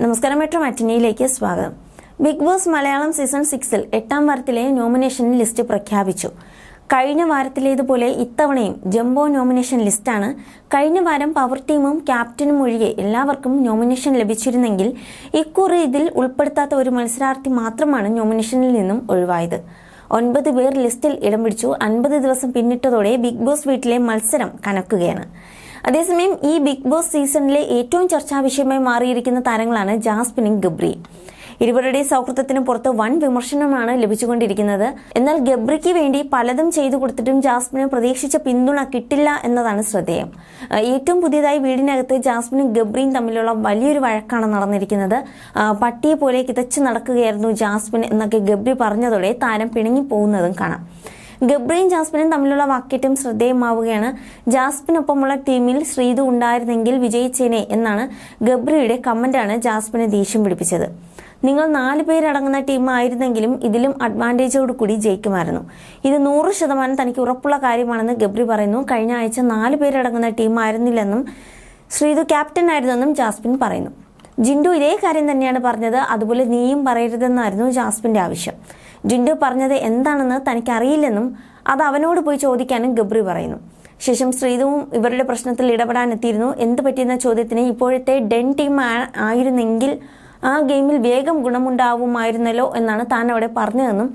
നമസ്കാരം മെട്രോ മാറ്റിനിയിലേക്ക് സ്വാഗതം. Big boss Malayalam season സിക്സിൽ എട്ടാം വാരത്തിലെ നോമിനേഷൻ ലിസ്റ്റ് പ്രഖ്യാപിച്ചു. കഴിഞ്ഞ വാരത്തിലേതുപോലെ ഇത്തവണയും ജംബോ നോമിനേഷൻ ലിസ്റ്റാണ്. കഴിഞ്ഞ വാരം പവർ ടീമും ക്യാപ്റ്റനും ഒഴികെ എല്ലാവർക്കും നോമിനേഷൻ ലഭിച്ചിരുന്നെങ്കിൽ ഇക്കുറി ഇതിൽ ഉൾപ്പെടുത്താത്ത ഒരു മത്സരാർത്ഥി മാത്രമാണ് നോമിനേഷനിൽ നിന്നും ഒഴിവായത്. ഒൻപത് പേർ ലിസ്റ്റിൽ ഇടം പിടിച്ചു അൻപത് ദിവസം പിന്നിട്ടതോടെ ബിഗ് ബോസ് വീട്ടിലെ മത്സരം കനക്കുകയാണ്. അതേസമയം ഈ ബിഗ് ബോസ് സീസണിലെ ഏറ്റവും ചർച്ചാ വിഷയമായി മാറിയിരിക്കുന്ന താരങ്ങളാണ് ജാസ്മിനും ഗബ്രി. ഇരുവരുടെ സൗഹൃദത്തിന് പുറത്ത് വൻ വിമർശനമാണ് ലഭിച്ചുകൊണ്ടിരിക്കുന്നത്. എന്നാൽ ഗബ്രിക്ക് വേണ്ടി പലതും ചെയ്തു കൊടുത്തിട്ടും ജാസ്മിന് പ്രതീക്ഷിച്ച പിന്തുണ കിട്ടില്ല എന്നതാണ് ശ്രദ്ധേയം. ഏറ്റവും പുതിയതായി വീടിനകത്ത് ജാസ്മിനും ഗബ്രിയും തമ്മിലുള്ള വലിയൊരു വഴക്കാണ് നടന്നിരിക്കുന്നത്. പട്ടിയെ പോലെ കിതച്ചു നടക്കുകയായിരുന്നു ജാസ്മിൻ എന്നൊക്കെ ഗബ്രി പറഞ്ഞതോടെ താരം പിണങ്ങി പോകുന്നതും കാണാം. ഗബ്രിയും ജാസ്മിനും തമ്മിലുള്ള വാക്കേറ്റം ശ്രദ്ധേയമാവുകയാണ്. ജാസ്മിനൊപ്പമുള്ള ടീമിൽ ശ്രീതു ഉണ്ടായിരുന്നെങ്കിൽ വിജയിച്ചേനെ എന്നാണ് ഗബ്രിയുടെ കമന്റാണ് ജാസ്മിനെ ദേഷ്യം പിടിപ്പിച്ചത്. നിങ്ങൾ നാല് പേരടങ്ങുന്ന ടീം ആയിരുന്നെങ്കിലും ഇതിലും അഡ്വാന്റേജോട് കൂടി ജയിക്കുമായിരുന്നു. ഇത് നൂറ് ശതമാനം തനിക്ക് ഉറപ്പുള്ള കാര്യമാണെന്ന് ഗബ്രി പറയുന്നു. കഴിഞ്ഞ ആഴ്ച നാല് പേരടങ്ങുന്ന ടീം ആയിരുന്നില്ലെന്നും ശ്രീതു ക്യാപ്റ്റൻ ആയിരുന്നെന്നും ജാസ്മിൻ പറയുന്നു. ജിൻഡു ഇതേ കാര്യം തന്നെയാണ് പറഞ്ഞത്. അതുപോലെ നീയും പറയരുതെന്നായിരുന്നു ജാസ്മിന്റെ ആവശ്യം. ജിൻഡു പറഞ്ഞത് എന്താണെന്ന് തനിക്കറിയില്ലെന്നും അത് അവനോട് പോയി ചോദിക്കാനും ഗബ്രി പറയുന്നു. ശേഷം ശ്രീതുവും ഇവരുടെ പ്രശ്നത്തിൽ ഇടപെടാൻ എത്തിയിരുന്നു എന്ത് പറ്റിയെന്ന ചോദ്യത്തിന് ഇപ്പോഴത്തെ ഡെൻ ടീം ആയിരുന്നെങ്കിൽ ആ ഗെയിമിൽ വേഗം ഗുണമുണ്ടാവുമായിരുന്നല്ലോ എന്നാണ് താൻ അവിടെ പറഞ്ഞതെന്നും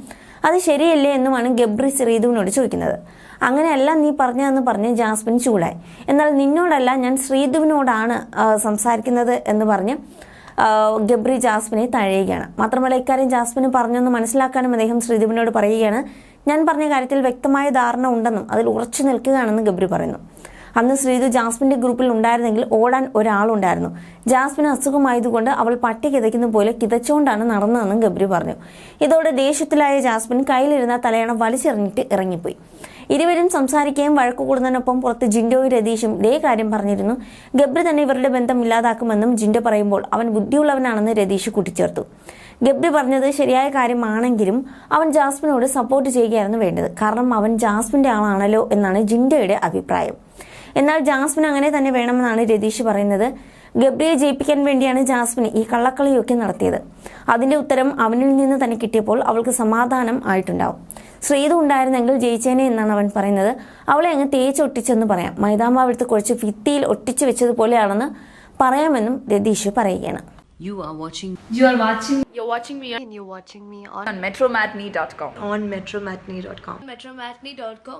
അത് ശരിയല്ലേ എന്നുമാണ് ഗബ്രി ശ്രീതുവിനോട് ചോദിക്കുന്നത്. അങ്ങനെയല്ല നീ പറഞ്ഞതെന്ന് പറഞ്ഞ് ജാസ്മിൻ ചൂടായി എന്നാൽ നിന്നോടല്ല ഞാൻ ശ്രീധുവിനോടാണ് സംസാരിക്കുന്നത് എന്ന് പറഞ്ഞ് ഗബ്രി ജാസ്മിനെ തഴയുകയാണ്. മാത്രമല്ല ഇക്കാര്യം ജാസ്മിന് പറഞ്ഞെന്ന് മനസ്സിലാക്കാനും അദ്ദേഹം ശ്രീദീപിനോട് പറയുകയാണ് ഞാൻ പറഞ്ഞ കാര്യത്തിൽ വ്യക്തമായ ധാരണ ഉണ്ടെന്നും അതിൽ ഉറച്ചു നിൽക്കുകയാണെന്ന് ഗബ്രി പറയുന്നു. അന്ന് ശ്രീതു ജാസ്മിന്റെ ഗ്രൂപ്പിൽ ഉണ്ടായിരുന്നെങ്കിൽ ഓടാൻ ഒരാളുണ്ടായിരുന്നു. ജാസ്മിന് അസുഖമായതുകൊണ്ട് അവൾ പട്ടി കിതയ്ക്കുന്ന പോലെ കിതച്ചുകൊണ്ടാണ് നടന്നതെന്നും ഗബ്രി പറഞ്ഞു. ഇതോടെ ദേഷ്യത്തിലായ ജാസ്മിൻ കയ്യിലിരുന്ന തലയണ വലിച്ചെറിഞ്ഞിട്ട് ഇറങ്ങിപ്പോയി. ഇരുവരും സംസാരിക്കുകയും വഴക്കു കൂടുന്നതിനൊപ്പം പുറത്ത് ജിൻഡോയും രതീഷും ഇതേ കാര്യം പറഞ്ഞിരുന്നു. ഗബ്രി തന്നെ ഇവരുടെ ബന്ധം ഇല്ലാതാക്കുമെന്നും ജിൻഡോ പറയുമ്പോൾ അവൻ ബുദ്ധിയുള്ളവനാണെന്ന് രതീഷ് കൂട്ടിച്ചേർത്തു. ഗബ്രി പറഞ്ഞത് ശരിയായ കാര്യമാണെങ്കിലും അവൻ ജാസ്മിനോട് സപ്പോർട്ട് ചെയ്യുകയായിരുന്നു വേണ്ടത്. കാരണം അവൻ ജാസ്മിന്റെ ആളാണല്ലോ എന്നാണ് ജിൻഡോയുടെ അഭിപ്രായം. എന്നാൽ ജാസ്മിൻ അങ്ങനെ തന്നെ വേണമെന്നാണ് രതീഷ് പറയുന്നത്. ഗബ്രിയെ ജയിപ്പിക്കാൻ വേണ്ടിയാണ് ജാസ്മിൻ ഈ കള്ളക്കളിയൊക്കെ നടത്തിയത് അതിന്റെ ഉത്തരം അവനിൽ നിന്ന് തന്നെ കിട്ടിയപ്പോൾ അവൾക്ക് സമാധാനം ആയിട്ടുണ്ടാവും ശ്രീതു ഉണ്ടായിരുന്നെങ്കിൽ ജയിച്ചേനെ എന്നാണ് അവൻ പറയുന്നത് അവളെ അങ്ങ് തേച്ചൊട്ടിച്ചെന്ന് പറയാം മൈതാമാവെടുത്ത് കുറച്ച് ഭിത്തിയിൽ ഒട്ടിച്ചു വെച്ചതുപോലെയാണെന്ന് പറയാമെന്നും രതീഷ് പറയുകയാണ് You are watching You are watching You're watching me and you're watching me on, on metromatney.com. on metromatney.com. metromatney.com.